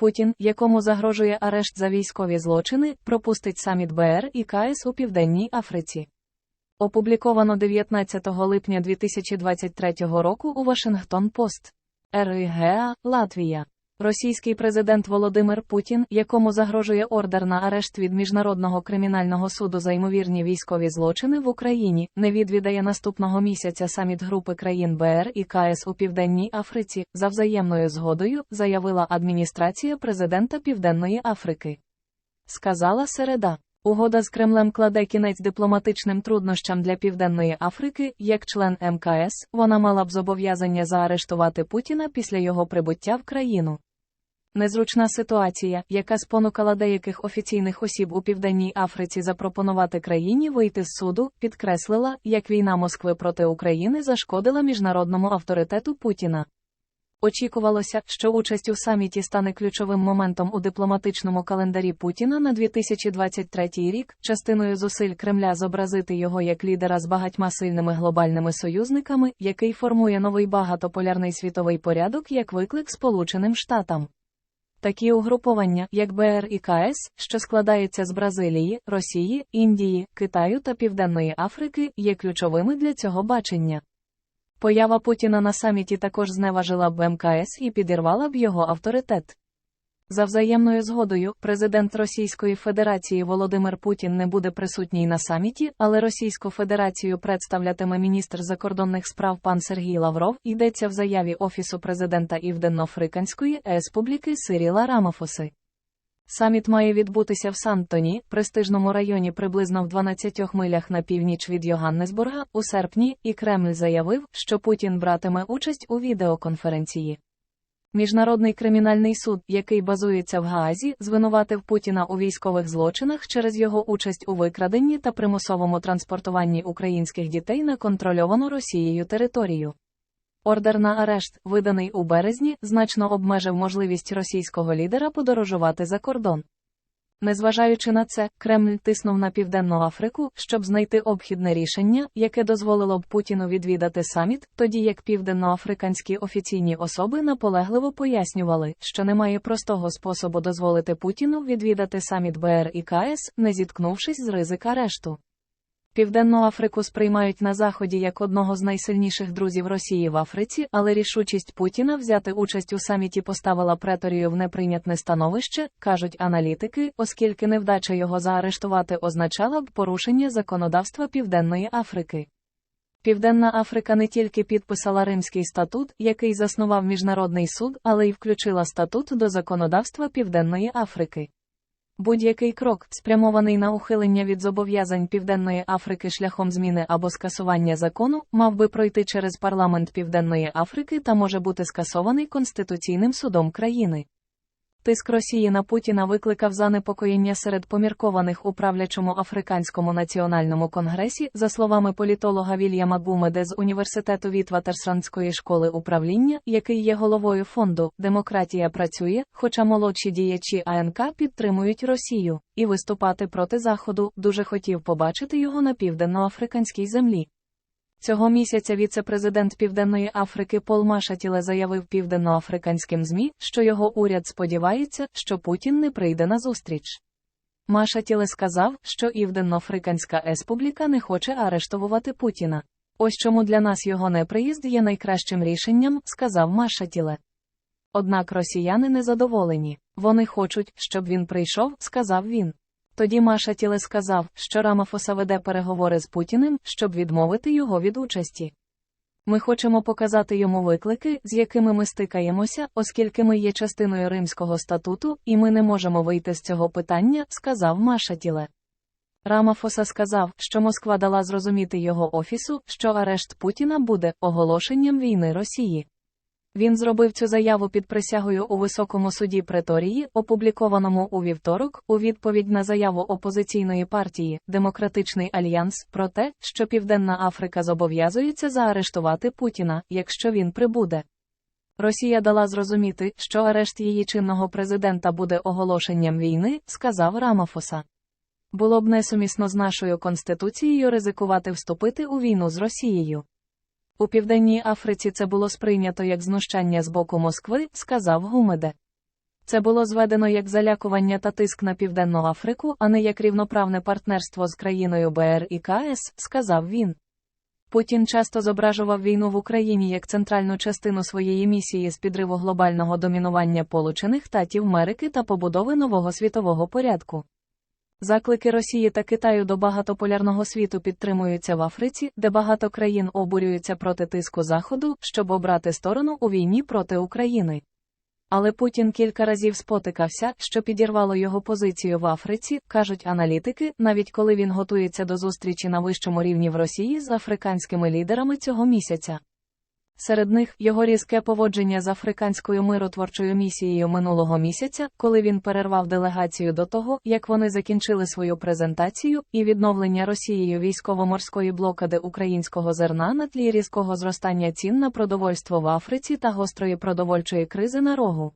Путін, якому загрожує арешт за військові злочини, пропустить саміт БР і КС у Південній Африці. Опубліковано 19 липня 2023 року у Вашингтон Пост. РИГА, Латвія. Російський президент Володимир Путін, якому загрожує ордер на арешт від Міжнародного кримінального суду за ймовірні військові злочини в Україні, не відвідає наступного місяця саміт групи країн БР і КС у Південній Африці, за взаємною згодою, заявила адміністрація президента Південної Африки. Сказала Середа. Угода з Кремлем кладе кінець дипломатичним труднощам для Південної Африки, як член МКС, вона мала б зобов'язання заарештувати Путіна після його прибуття в країну. Незручна ситуація, яка спонукала деяких офіційних осіб у Південній Африці запропонувати країні вийти з суду, підкреслила, як війна Москви проти України зашкодила міжнародному авторитету Путіна. Очікувалося, що участь у саміті стане ключовим моментом у дипломатичному календарі Путіна на 2023 рік, частиною зусиль Кремля зобразити його як лідера з багатьма сильними глобальними союзниками, який формує новий багатополярний світовий порядок як виклик Сполученим Штатам. Такі угруповання, як БР і КС, що складаються з Бразилії, Росії, Індії, Китаю та Південної Африки, є ключовими для цього бачення. Поява Путіна на саміті також зневажила б МКС і підірвала б його авторитет. За взаємною згодою, президент Російської Федерації Володимир Путін не буде присутній на саміті, але Російську Федерацію представлятиме міністр закордонних справ пан Сергій Лавров, йдеться в заяві Офісу президента Південно-Африканської Республіки Сиріла Рамафоси. Саміт має відбутися в Сантоні, престижному районі приблизно в 12 милях на північ від Йоганнесбурга, у серпні, і Кремль заявив, що Путін братиме участь у відеоконференції. Міжнародний кримінальний суд, який базується в Гаазі, звинуватив Путіна у військових злочинах через його участь у викраденні та примусовому транспортуванні українських дітей на контрольовану Росією територію. Ордер на арешт, виданий у березні, значно обмежив можливість російського лідера подорожувати за кордон. Незважаючи на це, Кремль тиснув на Південну Африку, щоб знайти обхідне рішення, яке дозволило б Путіну відвідати саміт, тоді як південноафриканські офіційні особи наполегливо пояснювали, що немає простого способу дозволити Путіну відвідати саміт БР і КС, не зіткнувшись з ризика арешту. Південну Африку сприймають на Заході як одного з найсильніших друзів Росії в Африці, але рішучість Путіна взяти участь у саміті поставила преторію в неприйнятне становище, кажуть аналітики, оскільки невдача його заарештувати означала б порушення законодавства Південної Африки. Південна Африка не тільки підписала Римський статут, який заснував Міжнародний суд, але й включила статут до законодавства Південної Африки. Будь-який крок, спрямований на ухилення від зобов'язань Південної Африки шляхом зміни або скасування закону, мав би пройти через парламент Південної Африки та може бути скасований Конституційним судом країни. Тиск Росії на Путіна викликав занепокоєння серед поміркованих у правлячому африканському національному конгресі, за словами політолога Вільяма Гумеде з університету Вітватерсрандської школи управління, який є головою фонду Демократія працює, хоча молодші діячі АНК підтримують Росію, і виступати проти Заходу дуже хотів побачити його на південноафриканській землі. Цього місяця віце-президент Південної Африки Пол Машатіле заявив південноафриканським ЗМІ, що його уряд сподівається, що Путін не прийде на зустріч. Машатіле сказав, що Південноафриканська Республіка не хоче арештовувати Путіна. Ось чому для нас його неприїзд є найкращим рішенням, сказав Машатіле. Однак росіяни незадоволені. Вони хочуть, щоб він прийшов, сказав він. Тоді Маша Тіле сказав, що Рамафоса веде переговори з Путіним, щоб відмовити його від участі. Ми хочемо показати йому виклики, з якими ми стикаємося, оскільки ми є частиною Римського статуту, і ми не можемо вийти з цього питання, сказав Маша Тіле. Рамафоса сказав, що Москва дала зрозуміти його офісу, що арешт Путіна буде оголошенням війни Росії. Він зробив цю заяву під присягою у високому суді Преторії, опублікованому у вівторок, у відповідь на заяву опозиційної партії Демократичний альянс про те, що Південна Африка зобов'язується заарештувати Путіна, якщо він прибуде. Росія дала зрозуміти, що арешт її чинного президента буде оголошенням війни, сказав Рамафоса. Було б несумісно з нашою конституцією ризикувати вступити у війну з Росією. У Південній Африці це було сприйнято як знущання з боку Москви, сказав Гумеде. Це було зведено як залякування та тиск на Південну Африку, а не як рівноправне партнерство з країною БР і КС, сказав він. Путін часто зображував війну в Україні як центральну частину своєї місії з підриву глобального домінування Получених Татів Америки та побудови нового світового порядку. Заклики Росії та Китаю до багатополярного світу підтримуються в Африці, де багато країн обурюються проти тиску Заходу, щоб обрати сторону у війні проти України. Але Путін кілька разів спотикався, що підірвало його позицію в Африці, кажуть аналітики, навіть коли він готується до зустрічі на вищому рівні в Росії з африканськими лідерами цього місяця. Серед них його різке поводження з африканською миротворчою місією минулого місяця, коли він перервав делегацію до того, як вони закінчили свою презентацію, і відновлення Росією військово-морської блокади українського зерна на тлі різкого зростання цін на продовольство в Африці та гострої продовольчої кризи на рогу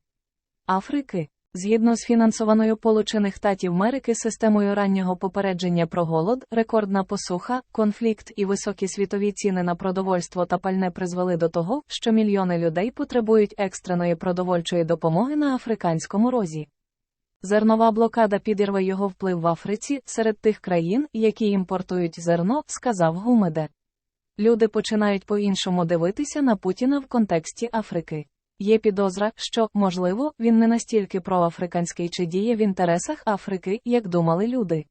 Африки. Згідно з фінансованою Получених Татів Америки системою раннього попередження про голод, рекордна посуха, конфлікт і високі світові ціни на продовольство та пальне призвели до того, що мільйони людей потребують екстреної продовольчої допомоги на африканському розі. Зернова блокада підірве його вплив в Африці серед тих країн, які імпортують зерно, сказав Гумеде. Люди починають по-іншому дивитися на Путіна в контексті Африки. Є підозра, що, можливо, він не настільки проафриканський чи діє в інтересах Африки, як думали люди.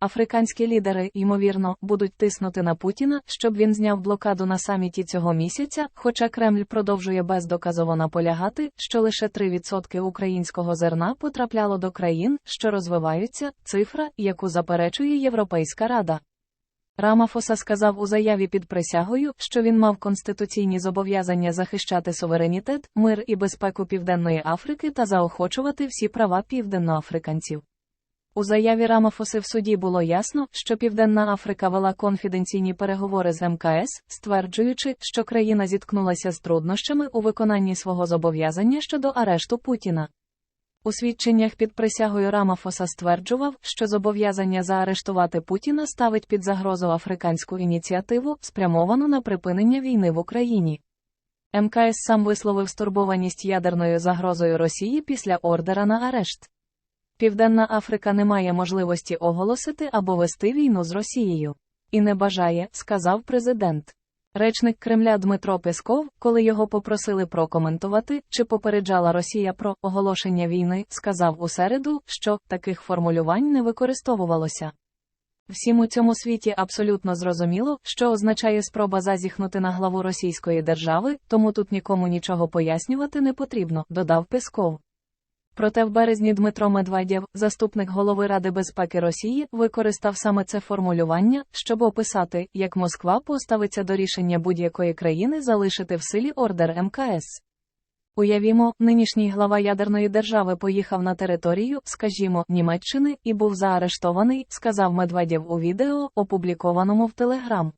Африканські лідери, ймовірно, будуть тиснути на Путіна, щоб він зняв блокаду на саміті цього місяця, хоча Кремль продовжує бездоказово наполягати, що лише 3% українського зерна потрапляло до країн, що розвиваються, цифра, яку заперечує Європейська Рада. Рамафоса сказав у заяві під присягою, що він мав конституційні зобов'язання захищати суверенітет, мир і безпеку Південної Африки та заохочувати всі права південноафриканців. У заяві Рамафоси в суді було ясно, що Південна Африка вела конфіденційні переговори з МКС, стверджуючи, що країна зіткнулася з труднощами у виконанні свого зобов'язання щодо арешту Путіна. У свідченнях під присягою Рамафоса стверджував, що зобов'язання заарештувати Путіна ставить під загрозу африканську ініціативу, спрямовану на припинення війни в Україні. МКС сам висловив стурбованість ядерною загрозою Росії після ордера на арешт. Південна Африка не має можливості оголосити або вести війну з Росією. І не бажає, сказав президент. Речник Кремля Дмитро Песков, коли його попросили прокоментувати, чи попереджала Росія про оголошення війни, сказав у середу, що таких формулювань не використовувалося. Всім у цьому світі абсолютно зрозуміло, що означає спроба зазіхнути на главу Російської держави, тому тут нікому нічого пояснювати не потрібно, додав Песков. Проте в березні Дмитро Медведєв, заступник голови Ради безпеки Росії, використав саме це формулювання, щоб описати, як Москва поставиться до рішення будь-якої країни залишити в силі ордер МКС. Уявімо, нинішній глава ядерної держави поїхав на територію, скажімо, Німеччини, і був заарештований, сказав Медведєв у відео, опублікованому в Телеграм.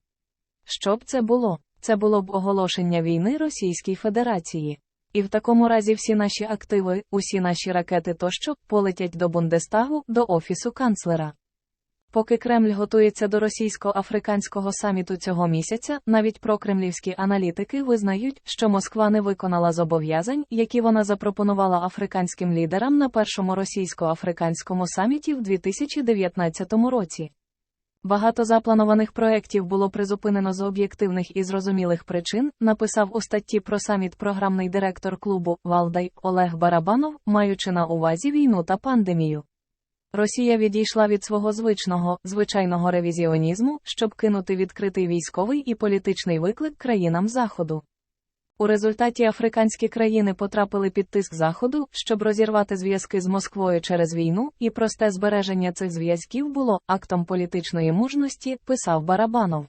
Що б це було? Це було б оголошення війни Російській Федерації. І в такому разі всі наші активи, усі наші ракети тощо полетять до Бундестагу, до офісу канцлера. Поки Кремль готується до російсько-африканського саміту цього місяця, навіть прокремлівські аналітики визнають, що Москва не виконала зобов'язань, які вона запропонувала африканським лідерам на першому російсько-африканському саміті в 2019 році. Багато запланованих проєктів було призупинено з об'єктивних і зрозумілих причин, написав у статті про саміт програмний директор клубу Валдай Олег Барабанов, маючи на увазі війну та пандемію. Росія відійшла від свого звичного, звичайного ревізіонізму, щоб кинути відкритий військовий і політичний виклик країнам Заходу. У результаті африканські країни потрапили під тиск Заходу, щоб розірвати зв'язки з Москвою через війну, і просте збереження цих зв'язків було актом політичної мужності, писав Барабанов.